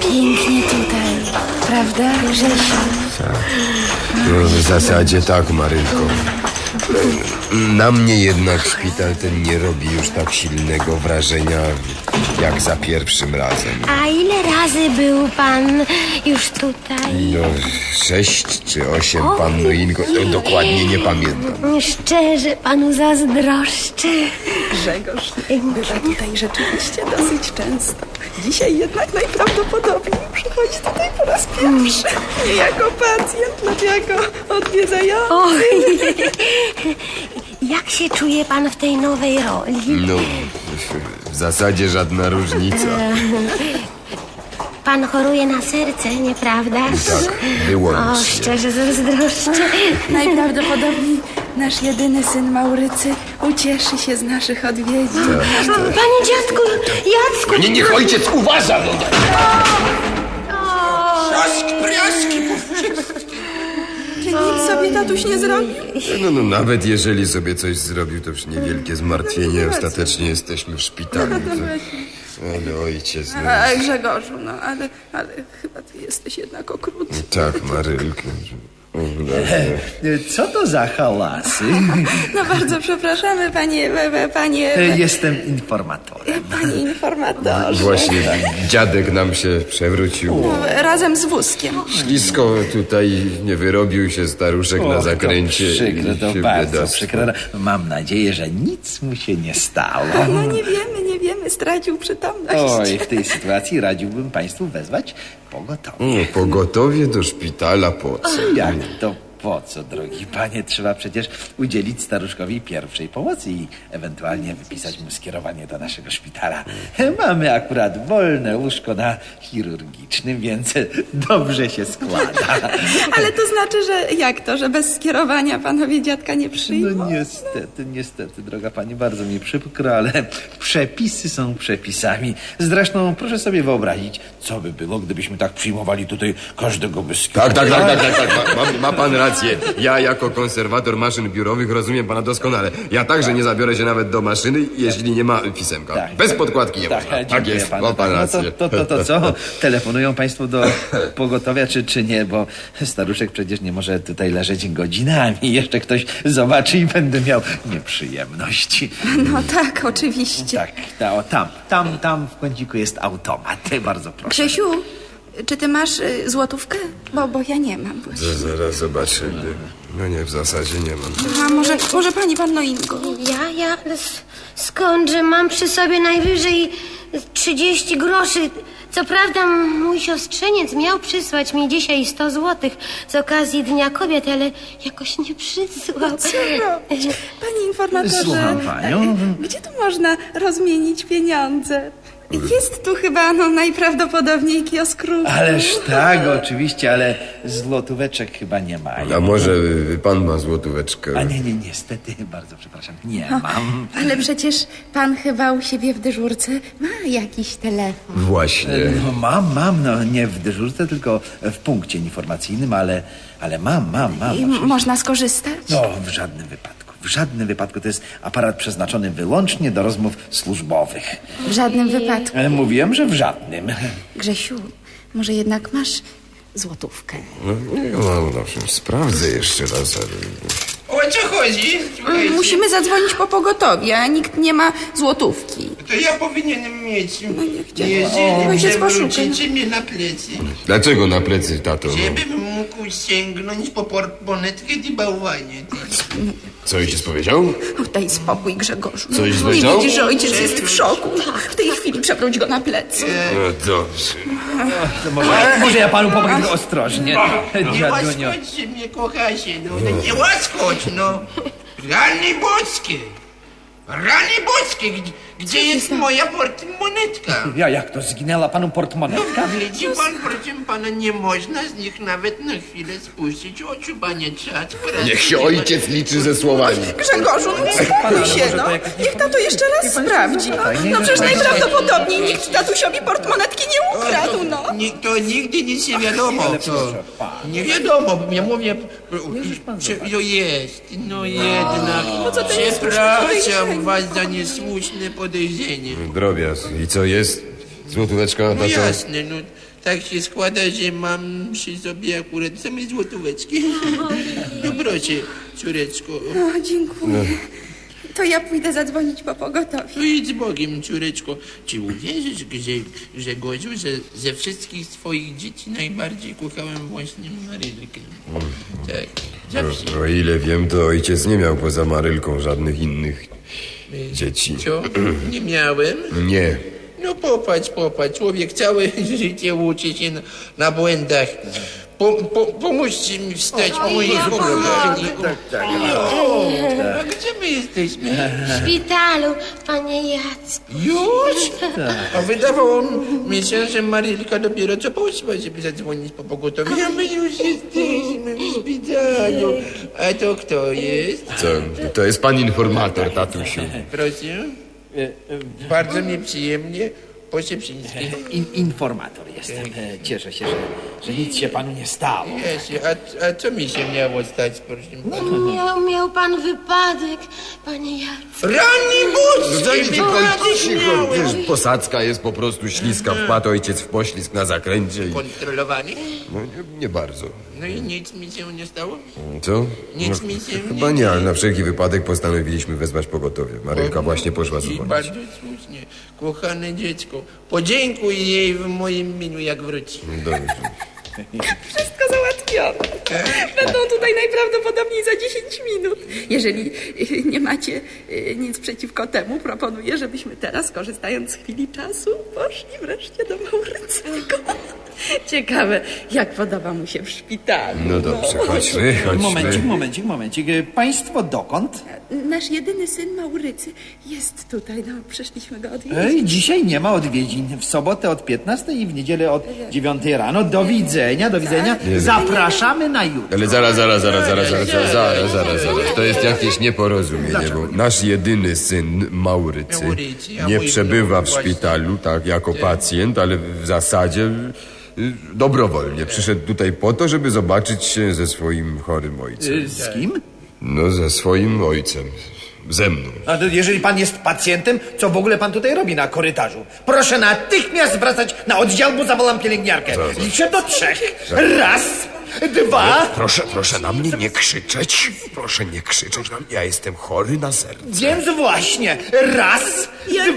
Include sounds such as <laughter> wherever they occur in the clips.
Pięknie tutaj, prawda, Grzesiu? No, w zasadzie tak, Marynko. Na mnie jednak szpital ten nie robi już tak silnego wrażenia jak za pierwszym razem. A ile razy był pan już tutaj? No, sześć czy osiem, panno Ingo, no, dokładnie nie pamiętam. Szczerze panu zazdroszczę. Grzegorz bywa tutaj rzeczywiście dosyć często. Dzisiaj jednak najprawdopodobniej przychodzi tutaj po raz pierwszy. Nie jako pacjent, lecz jako odwiedzający. Och, jak się czuje pan w tej nowej roli? No, w zasadzie żadna różnica. Pan choruje na serce, nieprawdaż? Tak, O, wyłącznie. szczerze zazdroszczę. Najprawdopodobniej nasz jedyny syn Maurycy ucieszy się z naszych odwiedzin. Panie dziadku, Jacku! Nie, niech ojciec uważa! No. Trzask, praski, Czy nic sobie tatuś nie zrobił? No, no, nawet jeżeli sobie coś zrobił, to już niewielkie zmartwienie. Ostatecznie jesteśmy w szpitalu. To... Ale ojciec, no. A, Grzegorzu, no ale, ale chyba ty jesteś jednak okrutny. Tak, Marylka. O, no. Co to za hałasy? <laughs> No bardzo przepraszamy, panie, panie, Jestem informatorem. panie informator. Właśnie dziadek nam się przewrócił. Razem z wózkiem. Ślisko tutaj nie wyrobił się staruszek na Och, zakręcie. To przykre, to bardzo przykre. Mam nadzieję, że nic mu się nie stało. No nie wiemy, stracił przytomność. Oj, w tej sytuacji radziłbym państwu wezwać pogotowie. O, pogotowie do szpitala po co? Jak to po co, drogi panie? Trzeba przecież udzielić staruszkowi pierwszej pomocy i ewentualnie wypisać mu skierowanie do naszego szpitala. Mamy akurat wolne łóżko na chirurgicznym, więc dobrze się składa. <laughs> Ale to znaczy, że jak to, że bez skierowania panowie dziadka nie przyjmą? No niestety, niestety, droga pani, bardzo mi przykro, ale przepisy są przepisami. Zresztą proszę sobie wyobrazić, co by było, gdybyśmy tak przyjmowali tutaj każdego bez Tak, tak, tak, tak, tak, tak. Ma, ma pan rację. Ja jako konserwator maszyn biurowych rozumiem pana doskonale. Ja także nie zabiorę się nawet do maszyny, jeśli nie ma pisemka. Tak. Bez podkładki nie można. Tak jest, panu. ma pan No rację. to, to, to, to co? Telefonują państwo do pogotowia, czy, czy nie? Bo staruszek przecież nie może tutaj leżeć godzinami. Jeszcze ktoś zobaczy i będę miał nieprzyjemności. No tak, oczywiście. Tak, ta, o, tam, tam, tam w kąciku jest automat. Bardzo proszę. Grzesiu, czy ty masz y, złotówkę? Bo, bo ja nie mam właśnie. Z- Zaraz zobaczymy. No nie, w zasadzie nie mam. A może, może pani panno Ingo? Ja, ja, s- skądże mam przy sobie najwyżej 30 groszy. Co prawda mój siostrzeniec miał przysłać mi dzisiaj 100 złotych z okazji Dnia Kobiet, ale jakoś nie przysłał. Co robić? <laughs> Panie informatorze, Słucham panią. gdzie tu można rozmienić pieniądze? Jest tu chyba no, najprawdopodobniej kiosk ruchu. Ależ tak, oczywiście, ale złotóweczek chyba nie ma. A może pan ma złotóweczkę? A nie, nie, niestety, bardzo przepraszam, nie mam. Ale przecież pan chyba u siebie w dyżurce ma jakiś telefon. Właśnie. No, mam, mam, no nie w dyżurce, tylko w punkcie informacyjnym, ale, ale mam, mam, mam. I oczywiście. można skorzystać? No, w żadnym wypadku. W żadnym wypadku to jest aparat przeznaczony wyłącznie do rozmów służbowych. W żadnym wypadku. Mówiłem, że w żadnym. Grzesiu, może jednak masz złotówkę? No, nie, no, no, sprawdzę jeszcze raz. ale- O co chodzi? Słuchajcie, Musimy zadzwonić po pogotowie, a nikt nie ma złotówki. To ja powinienem mieć. gdzie? Jeżeli Ojciec poszukaj. przewrócicie mnie na plecy, Dlaczego na plecy, tato? No, żebym mógł sięgnąć po portmonetkę i bałwanie. Co ojciec powiedział? O, daj spokój, Grzegorzu. Coś Nie powiedział? widzisz, że ojciec jest w szoku. W tej chwili przewróć go na plecy. No dobrze. To może, może ja panu tylko ostrożnie. Nie Dziadunio. łaskoczcie mnie, kochacie, no, no nie łaskocz, no. Rany boskie. Rany boskie, gdzie, gdzie jest moja portmonetka? Ja, jak to zginęła panu No portmonetka? widzi pan, proszę pana, nie można z nich nawet na chwilę spuścić oczu, panie czad. Niech się ojciec liczy ze słowami. Grzegorzu, no uspokój się, no. Niech tato jeszcze raz sprawdzi. No przecież najprawdopodobniej nikt tatusiowi portmonetki nie ukradł, no. Ni- To nigdy nic nie wiadomo. To nie wiadomo, ja mówię, że no jest, no jednak. co to jest Przepraszam was za niesłuszne podejrzenie. Drobiazg. I co jest? Złotóweczka na No jasne, no tak się składa, że mam przy sobie akurat same złotóweczki. No proszę, córeczko. O, dziękuję. To ja pójdę zadzwonić po pogotowie. No idź z Bogiem, córeczko. Czy uwierzysz, że, że Godziu, że ze wszystkich swoich dzieci najbardziej kochałem właśnie Marylkę? Tak, zawsze. O ile wiem, to ojciec nie miał poza Marylką żadnych innych dzieci. Co? Nie miałem? Nie. No popatrz, popatrz, człowiek całe <laughs> życie uczy się na, na błędach. Po, po, pomóżcie mi wstać, moi kochani. O, a gdzie my jesteśmy? W szpitalu, panie Jacku. Już? A wydawało mi się, że Marylka dopiero co poszła, żeby zadzwonić po pogotowie, a my już <laughs> jesteśmy w szpitalu. A to kto jest? Co? To jest pan informator, tatusiu. Proszę? Bardzo mi przyjemnie. Posieprzyński. In, informator jestem. E, Cieszę się, że, że nic się panu nie stało. Jesie, a, a co mi się miało stać, proszę pana? Miał, miał pan wypadek, panie Jacku. Ranny No dajcie budź! pan cicho, wiesz, posadzka jest po prostu śliska, wpadł ojciec w poślizg na zakręcie i... Kontrolowany? No nie, nie bardzo. No i nic mi się nie stało? Co? Nic No, mi się Chyba nie nie, ale na wszelki wypadek postanowiliśmy wezwać pogotowie. Marylka właśnie poszła I dzwonić. bardzo słusznie. Kochane dziecko, podziękuj jej w moim imieniu, jak wróci. Dobrze. <laughs> Wszystko załatwione. Będą tutaj najprawdopodobniej za 10 minut. Jeżeli y, nie macie y, nic przeciwko temu, proponuję, żebyśmy teraz, korzystając z chwili czasu, poszli wreszcie do Maurycego. Ciekawe, jak podoba mu się w szpitalu. No dobrze, chodźmy, Momencik, chodźmy. momencik, momencik. E, Państwo dokąd? Nasz jedyny syn Maurycy jest tutaj, no przyszliśmy go odwiedzić. Ej, dzisiaj nie ma odwiedzin. W sobotę od 15 i w niedzielę od 9 rano. Do widzenia, do widzenia. Zapraszamy na Ale zaraz, zaraz, zaraz, zaraz, zaraz, zaraz, zaraz, zaraz, zaraz. To jest jakieś nieporozumienie, bo nasz jedyny syn, Maurycy, nie przebywa w właśnie. szpitalu, tak, jako pacjent, ale w zasadzie y, dobrowolnie. Przyszedł tutaj po to, żeby zobaczyć się ze swoim chorym ojcem. E, Z kim? No, ze swoim ojcem. Ze mną. A jeżeli pan jest pacjentem, co w ogóle pan tutaj robi na korytarzu? Proszę natychmiast wracać na oddział, bo zawołam pielęgniarkę. Liczę do trzech. Raz, dwa, Proszę, proszę na mnie nie krzyczeć. Proszę nie krzyczeć na mnie. Ja jestem chory na serce. więc właśnie. Raz,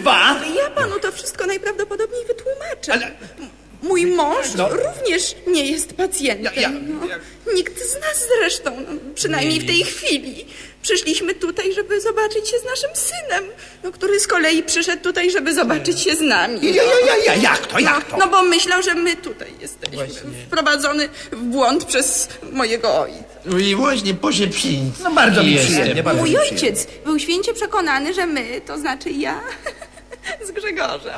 dwa. Ja panu to wszystko najprawdopodobniej wytłumaczę. M- Mój mąż również nie jest pacjentem. Ja- ja- no. Nikt z nas zresztą, no, przynajmniej w tej chwili. Przyszliśmy tutaj, żeby zobaczyć się z naszym synem, no, który z kolei przyszedł tutaj, żeby zobaczyć się z nami. Ja, ja, ja, ja, jak to, jak to? No bo myślał, że my tutaj jesteśmy. Wprowadzony w błąd przez mojego ojca. No i właśnie posieprzyński. No bardzo mi jestem. przyjemnie, bardzo mi Mój przyjemnie. ojciec był święcie przekonany, że my, to znaczy ja, <laughs> z Grzegorzem,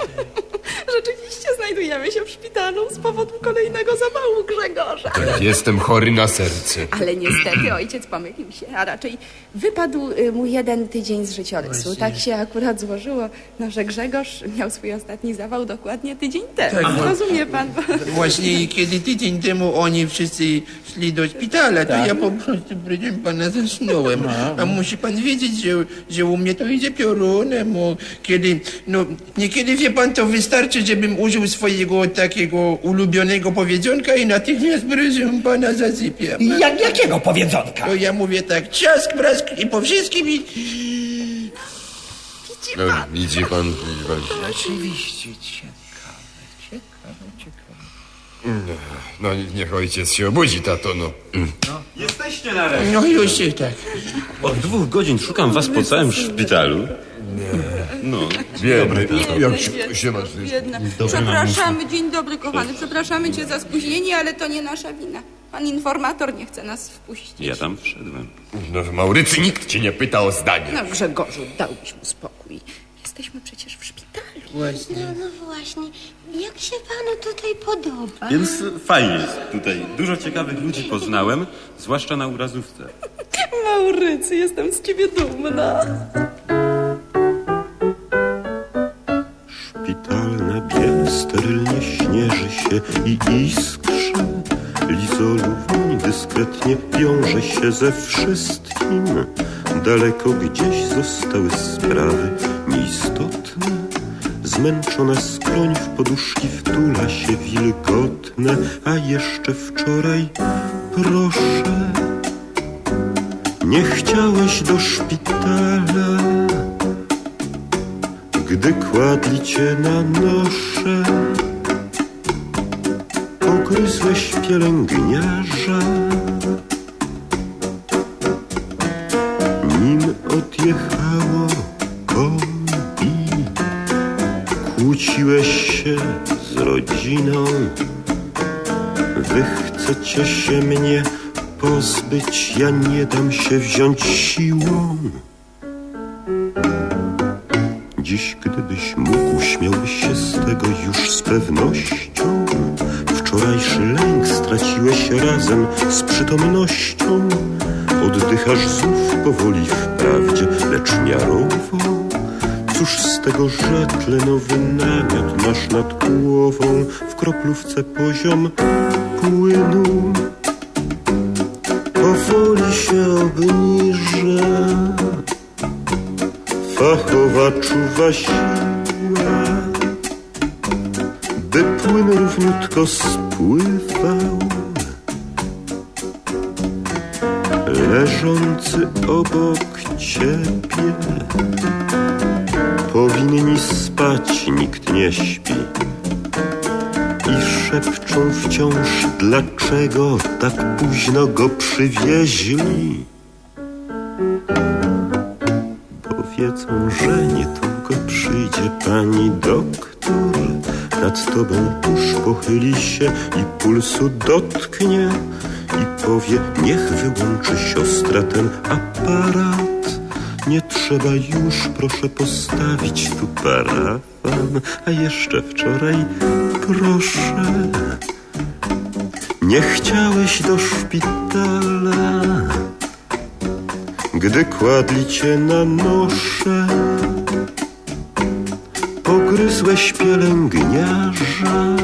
<laughs> rzeczywiście znajdujemy się w szpitalu z powodu kolejnego zawału Grzegorza. Tak, jestem chory na serce. Ale niestety ojciec pomylił się, a raczej wypadł y, mu jeden tydzień z życiorysu. Tak się akurat złożyło, no, że Grzegorz miał swój ostatni zawał dokładnie tydzień temu. Tak, bo- Rozumie pan? Właśnie kiedy tydzień temu oni wszyscy szli do szpitala, to ja po prostu, proszę pana, zasnąłem. A musi pan wiedzieć, że, że u mnie to idzie piorunem. o, Kiedy, no, niekiedy wie pan, to wystarczy, żebym użył swojego takiego ulubionego powiedzonka i natychmiast, proszę pana, zasypiam. Jak, jakiego powiedzonka? To ja mówię tak, trzask, brask i po wszystkim i... No, widzi pan, widzi pan. Rzeczywiście ciekawe, ciekawe, ciekawe. No, niech ojciec się obudzi, tato, no. Jesteście nareszcie. No już się tak. Od dwóch godzin szukam was po całym szpitalu. No, Biedny, jak się, się masz? Biedna. Przepraszamy, dzień dobry kochany, przepraszamy cię za spóźnienie, ale to nie nasza wina. Pan informator nie chce nas wpuścić. ja tam wszedłem. No, w Maurycy nikt cię nie pyta o zdanie. No Grzegorzu, dałbyś mu spokój. Jesteśmy przecież w szpitalu. Właśnie. No, no właśnie, jak się panu tutaj podoba? Więc fajnie jest tutaj. Dużo ciekawych ludzi poznałem, zwłaszcza na urazówce. Maurycy, jestem z ciebie dumna. Szpitalna biel sterylnie śnieży się i iskrze. Dyskretnie wiąże się ze wszystkim. Daleko gdzieś zostały sprawy nieistotne. zmęczona skroń w poduszki wtula się wilgotne, a jeszcze wczoraj, proszę, nie chciałeś do szpitala, gdy kładli cię na nosze. Pogryzłeś pielęgniarza, nim odjechało kombi. Kłóciłeś się z rodziną, wy chcecie się mnie pozbyć, ja nie dam się wziąć siłą. Dziś, gdybyś mógł, śmiałbyś się z tego już z pewnością. Wczorajszy lęk straciłeś razem z przytomnością. Oddychasz znów powoli wprawdzie, lecz miarowo. Cóż z tego, że tlenowy namiot masz nad głową, w kroplówce poziom płynu powoli się obniża. Fachowa czuwa siła, by płyn równiutko spływał. Leżący obok ciebie powinni spać, nikt nie śpi. I szepczą wciąż, dlaczego tak późno go przywieźli. bo wiedzą, że niedługo przyjdzie pani doktor. Nad tobą tuż pochyli się i pulsu dotknie i powie, niech wyłączy siostra ten aparat. Nie trzeba już, proszę postawić tu parafan, a jeszcze wczoraj, proszę, nie chciałeś do szpitala gdy kładli cię na nosze. Pogryzłeś pielęgniarza,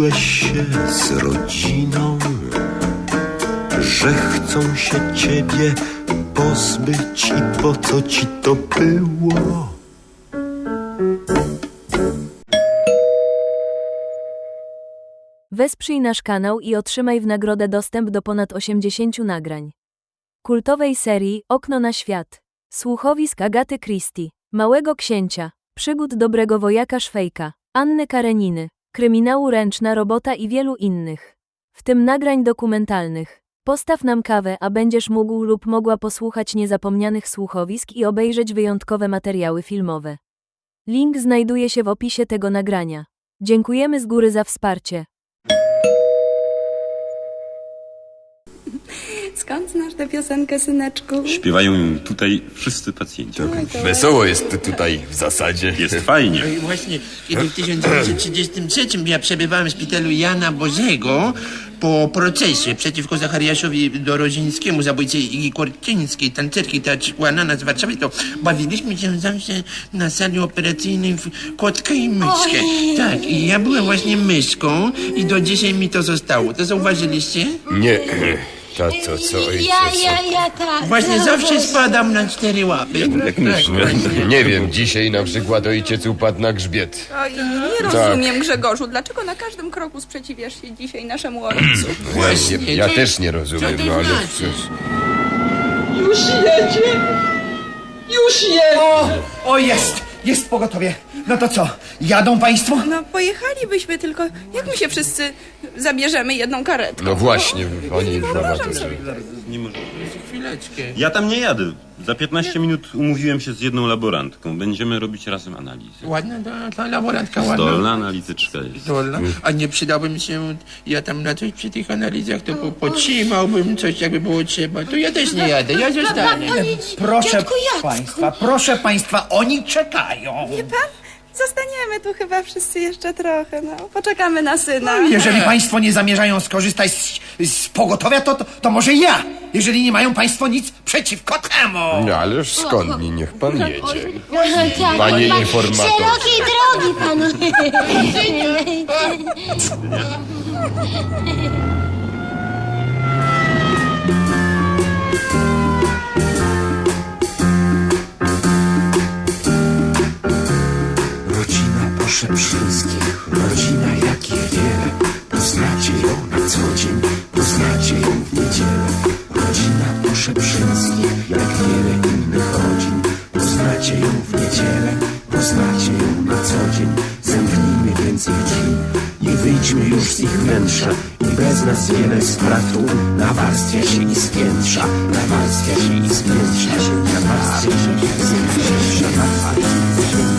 Kłóciłeś się z rodziną, że chcą się ciebie pozbyć i po co ci to było? Wesprzyj nasz kanał i otrzymaj w nagrodę dostęp do ponad 80 nagrań. Kultowej serii Okno na świat. Słuchowisk Agaty Christie, Małego Księcia, Przygód Dobrego Wojaka Szwejka, Anny Kareniny, Kryminału Ręczna Robota i wielu innych. W tym nagrań dokumentalnych. Postaw nam kawę, a będziesz mógł lub mogła posłuchać niezapomnianych słuchowisk i obejrzeć wyjątkowe materiały filmowe. Link znajduje się w opisie tego nagrania. Dziękujemy z góry za wsparcie. Skąd znasz tę piosenkę, syneczku? Śpiewają ją tutaj wszyscy pacjenci. Wesoło jest tutaj w zasadzie. Jest fajnie. No i właśnie, kiedy w 1933 ja przebywałem w szpitalu Jana Bożego po procesie przeciwko Zachariaszowi Dorozińskiemu, zabójcy Igi Korczyńskiej, tancerki teatralna z Warszawy, to bawiliśmy się zawsze na sali operacyjnej w kotka i myszkę. Tak, i ja byłem właśnie myszką i do dzisiaj mi to zostało. To zauważyliście? Nie, tato, co ojciec? Ja, ja, ja tak. Właśnie zawsze spadam na cztery łapy. Jak myszka. Nie wiem, dzisiaj na przykład ojciec upadł na grzbiet. Oj, nie rozumiem, Grzegorzu, dlaczego na każdym kroku sprzeciwiasz się dzisiaj naszemu ojcu? Ja, nie, ja też nie rozumiem, no ale znaczy? przecież... Już jedzie! Już jedzie! O, o jest! Jest pogotowie. No to co? Jadą państwo? No, pojechalibyśmy, tylko jak my się wszyscy zabierzemy jedną karetką? No właśnie, panie informatorze. Nie może. Chwileczkę. Ja tam nie jadę. Za 15 minut umówiłem się z jedną laborantką. Będziemy robić razem analizy. Ładna ta, ta laborantka, ładna. Zdolna analityczka jest. Zdolna. A nie przydałbym się ja tam na coś przy tych analizach, to po, pocimałbym coś, jakby było trzeba. To ja też nie jadę, ja zostanę. Proszę Dziadku Jacku. państwa, proszę państwa, oni czekają. Pan? Zostaniemy tu chyba wszyscy jeszcze trochę, no. Poczekamy na syna. Jeżeli państwo nie zamierzają skorzystać z, z pogotowia, to, to, to może ja. Jeżeli nie mają państwo nic przeciwko temu. No ależ skąd mi, niech pan jedzie. Tak, Panie pan- informator. Szerokiej drogi panu. Rodzina Poszeprzyńskich, rodzina jakich wiele. Poznacie ją na co dzień, poznacie ją w niedzielę. Rodzina Poszeprzyńskich, jak wiele innych rodzin. Poznacie ją w niedzielę, poznacie ją na co dzień. Zamknijmy więc ich drzwi i wyjdźmy już z ich wnętrza. I bez nas wiele spraw tu nawarstwia się i spiętrza, nawarstwia się i spiętrza, nawarstwia się i spiętrza, nawarstwia się i spiętrza.